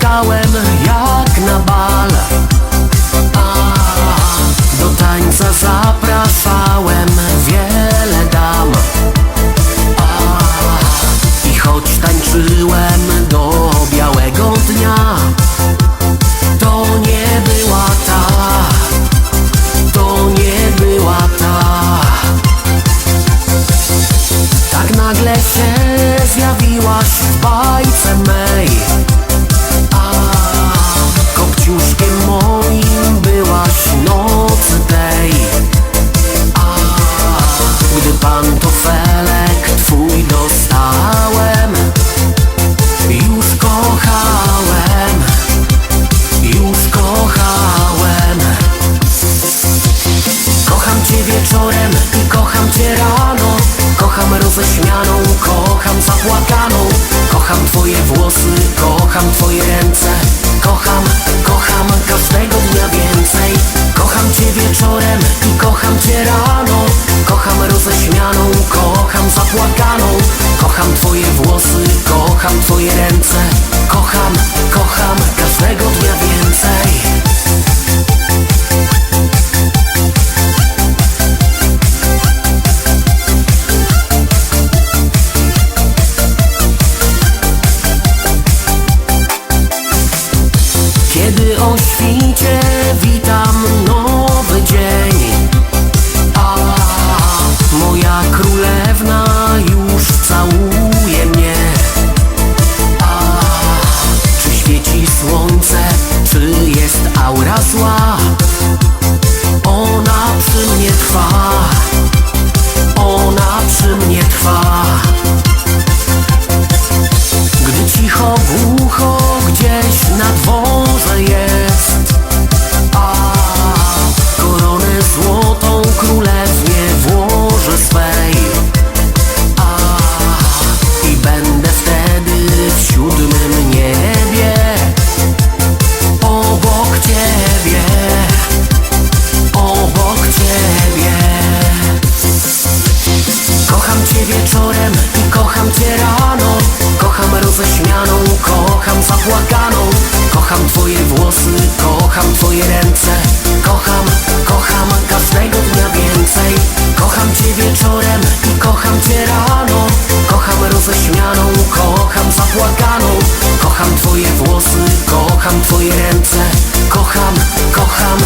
czekałem jak na bal. A do tańca zapraszałem Kocham roześmianą, kocham zapłakaną. Kocham twoje włosy, kocham twoje ręce. Kocham, kocham każdego dnia więcej. Kocham cię wieczorem i kocham cię rano. Kocham roześmianą, kocham zapłakaną. Kocham twoje włosy, kocham twoje ręce aura zła i kocham cię rano. Kocham roześmianą, kocham zapłakaną Kocham twoje włosy, kocham twoje ręce. Kocham, kocham każdego dnia więcej. Kocham cię wieczorem i kocham cię rano. Kocham roześmianą, kocham zapłakaną Kocham twoje włosy, kocham twoje ręce. Kocham, kocham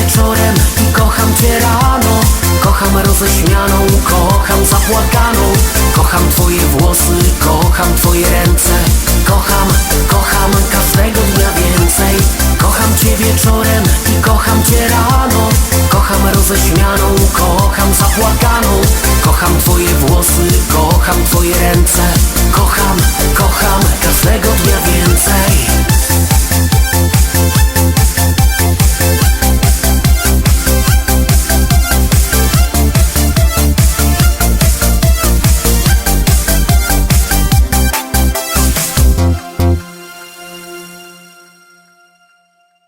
wieczorem i kocham cię rano. Kocham roześmianą, kocham zapłakaną. Kocham twoje włosy, kocham twoje ręce. Kocham, kocham każdego dnia więcej. Kocham cię wieczorem i kocham cię rano. Kocham roześmianą, kocham zapłakaną. Kocham twoje włosy, kocham twoje ręce.